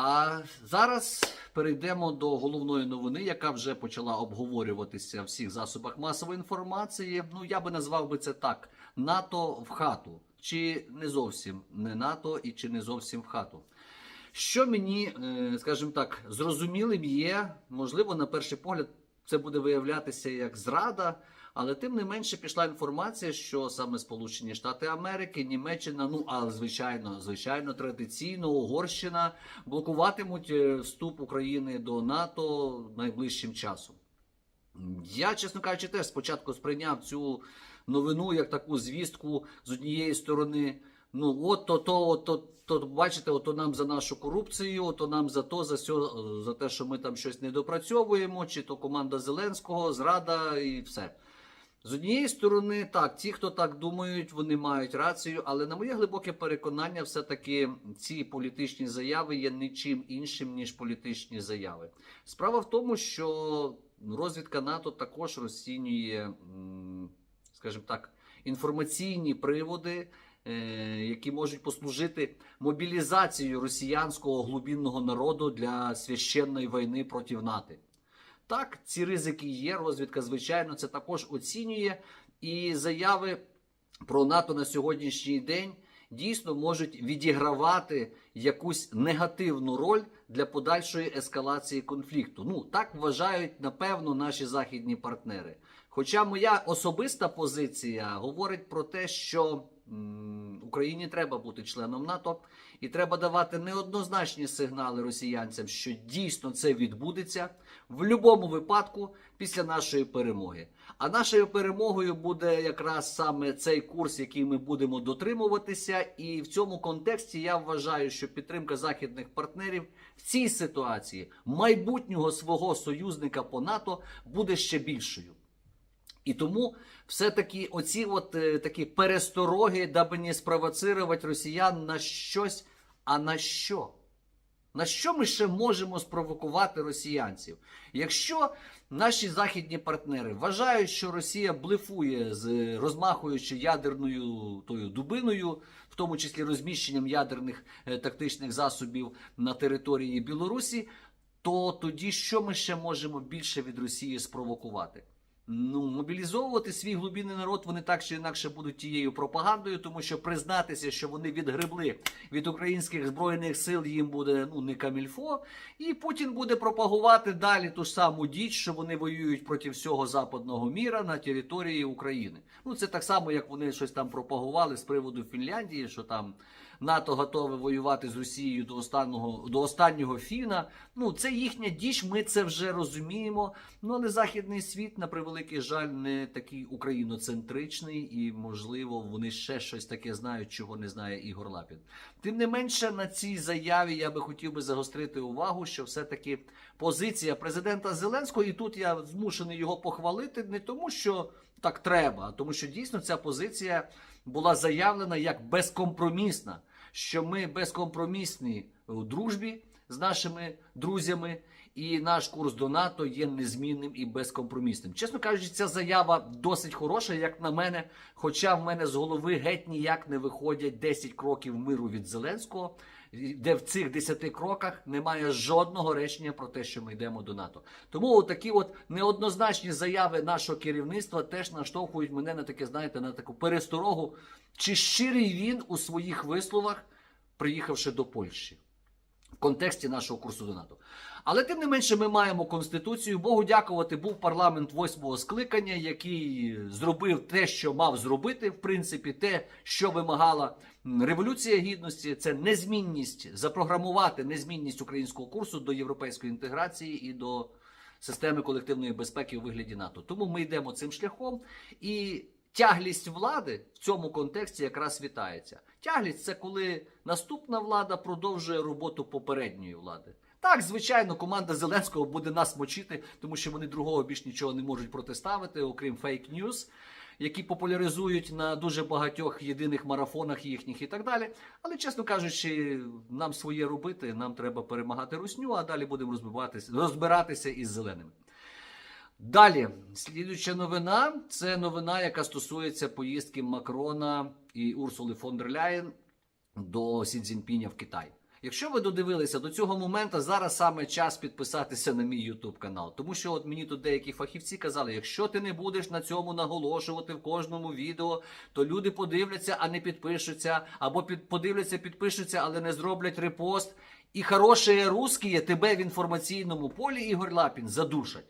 А зараз перейдемо до головної новини, яка вже почала обговорюватися в всіх засобах масової інформації. Ну я би назвав би це так: НАТО в хату, чи не зовсім не НАТО, і чи не зовсім в хату. Що мені, е, скажімо так, зрозумілим є, можливо, на перший погляд це буде виявлятися як зрада, але тим не менше пішла інформація, що саме Сполучені Штати Америки, Німеччина, ну а звичайно, звичайно, традиційно Угорщина блокуватимуть е, вступ України до НАТО найближчим часом. Я, чесно кажучи, теж спочатку сприйняв цю новину як таку звістку з однієї сторони. Ну, от то, то, то, то, бачите, ото нам за нашу корупцію, ото нам за то, за сьо, за те, що ми там щось не допрацьовуємо, чи то команда Зеленського, зрада і все. З однієї сторони, так, ті, хто так думають, вони мають рацію, але на моє глибоке переконання, все-таки ці політичні заяви є нічим іншим, ніж політичні заяви. Справа в тому, що розвідка НАТО також розцінює, скажімо так, інформаційні приводи, е, які можуть послужити мобілізацією росіянського глубинного народу для священної війни проти НАТО. Так, ці ризики є. Розвідка, звичайно, це також оцінює. І заяви про НАТО на сьогоднішній день дійсно можуть відігравати якусь негативну роль для подальшої ескалації конфлікту. Ну так вважають напевно наші західні партнери. Хоча моя особиста позиція говорить про те, що Україні треба бути членом НАТО, і треба давати неоднозначні сигнали росіянцям, що дійсно це відбудеться в будь-якому випадку після нашої перемоги. А нашою перемогою буде якраз саме цей курс, який ми будемо дотримуватися. І в цьому контексті я вважаю, що підтримка західних партнерів в цій ситуації майбутнього свого союзника по НАТО буде ще більшою. І тому все-таки оці от е, такі перестороги, даби не спровоцирувати росіян на щось. А на що? На що ми ще можемо спровокувати росіянців? Якщо наші західні партнери вважають, що Росія блефує з розмахуючи ядерною тою дубиною, в тому числі розміщенням ядерних е, тактичних засобів на території Білорусі, то тоді що ми ще можемо більше від Росії спровокувати? Ну, мобілізовувати свій глубинний народ вони так чи інакше будуть тією пропагандою, тому що признатися, що вони відгребли від українських збройних сил, їм буде ну не камільфо. І Путін буде пропагувати далі ту саму діч, що вони воюють проти всього западного міра на території України. Ну це так само, як вони щось там пропагували з приводу Фінляндії, що там НАТО готове воювати з Росією до останнього до останнього фіна. Ну це їхня діч. Ми це вже розуміємо. Ну але західний світ, на превеликий жаль, не такий україноцентричний, і можливо вони ще щось таке знають, чого не знає Ігор Лапін. Тим не менше, на цій заяві я би хотів би загострити увагу, що все-таки позиція президента Зеленського, і тут я змушений його похвалити, не тому, що так треба, а тому, що дійсно ця позиція була заявлена як безкомпромісна, що ми безкомпромісні у дружбі з нашими друзями, і наш курс до НАТО є незмінним і безкомпромісним. Чесно кажучи, ця заява досить хороша, як на мене. Хоча в мене з голови геть ніяк не виходять 10 кроків миру від Зеленського, де в цих 10 кроках немає жодного речення про те, що ми йдемо до НАТО. Тому такі от неоднозначні заяви нашого керівництва теж наштовхують мене на таке, знаєте, на таку пересторогу, чи щирий він у своїх висловах, приїхавши до Польщі в контексті нашого курсу до НАТО. Але тим не менше, ми маємо конституцію. Богу дякувати, був парламент восьмого скликання, який зробив те, що мав зробити, в принципі, те, що вимагала революція гідності, це незмінність запрограмувати незмінність українського курсу до європейської інтеграції і до системи колективної безпеки у вигляді НАТО. Тому ми йдемо цим шляхом і. Тяглість влади в цьому контексті якраз вітається. Тяглість це коли наступна влада продовжує роботу попередньої влади. Так, звичайно, команда Зеленського буде нас мочити, тому що вони другого більш нічого не можуть протиставити, окрім фейк ньюс, які популяризують на дуже багатьох єдиних марафонах їхніх і так далі. Але, чесно кажучи, нам своє робити, нам треба перемагати русню, а далі будемо розбиратися, із зеленими. Далі, слідуюча новина це новина, яка стосується поїздки Макрона і Урсули фон дер Ляєн до Сі Цзіньпіня в Китай. Якщо ви додивилися до цього моменту, зараз саме час підписатися на мій YouTube канал. Тому що от мені тут деякі фахівці казали, якщо ти не будеш на цьому наголошувати в кожному відео, то люди подивляться, а не підпишуться, або під, подивляться, підпишуться, але не зроблять репост. І хороші русські тебе в інформаційному полі Ігор Лапін задушать.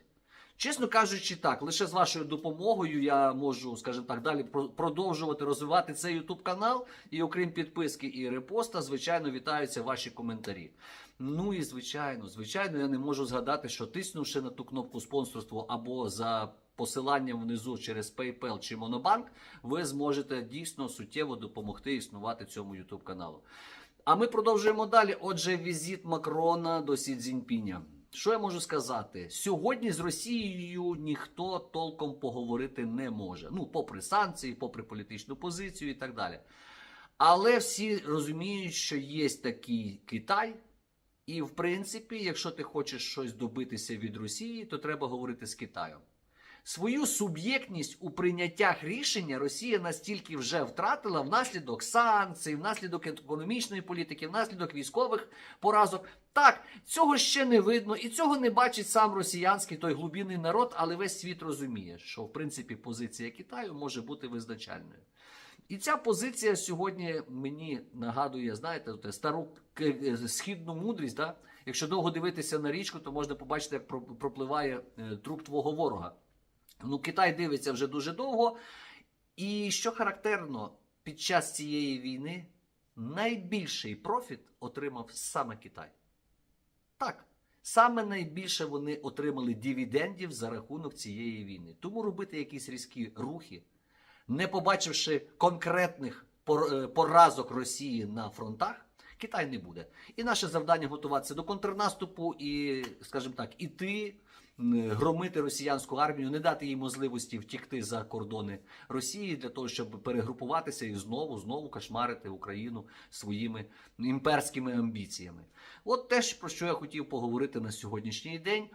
Чесно кажучи, так, лише з вашою допомогою я можу, скажімо так, далі про- продовжувати розвивати цей YouTube канал. І окрім підписки і репоста, звичайно, вітаються ваші коментарі. Ну і звичайно, звичайно, я не можу згадати, що тиснувши на ту кнопку спонсорство або за посиланням внизу через PayPal чи Monobank, ви зможете дійсно суттєво допомогти існувати цьому YouTube каналу. А ми продовжуємо далі. Отже, візит Макрона до Сі Цзіньпіня. Що я можу сказати? Сьогодні з Росією ніхто толком поговорити не може. Ну, попри санкції, попри політичну позицію і так далі. Але всі розуміють, що є такий Китай, і в принципі, якщо ти хочеш щось добитися від Росії, то треба говорити з Китаєм. Свою суб'єктність у прийняттях рішення Росія настільки вже втратила внаслідок санкцій, внаслідок економічної політики, внаслідок військових поразок. Так, цього ще не видно, і цього не бачить сам росіянський той глубинний народ, але весь світ розуміє, що в принципі позиція Китаю може бути визначальною. І ця позиція сьогодні мені нагадує, знаєте, стару східну мудрість. Да? Якщо довго дивитися на річку, то можна побачити, як пропливає е, труп твого ворога. Ну, Китай дивиться вже дуже довго. І що характерно, під час цієї війни найбільший профіт отримав саме Китай. Так, саме найбільше вони отримали дивідендів за рахунок цієї війни. Тому робити якісь різкі рухи, не побачивши конкретних е, поразок Росії на фронтах, Китай не буде. І наше завдання готуватися до контрнаступу і, скажімо так, іти, громити росіянську армію, не дати їй можливості втікти за кордони Росії для того, щоб перегрупуватися і знову знову кошмарити Україну своїми імперськими амбіціями. От теж про що я хотів поговорити на сьогоднішній день.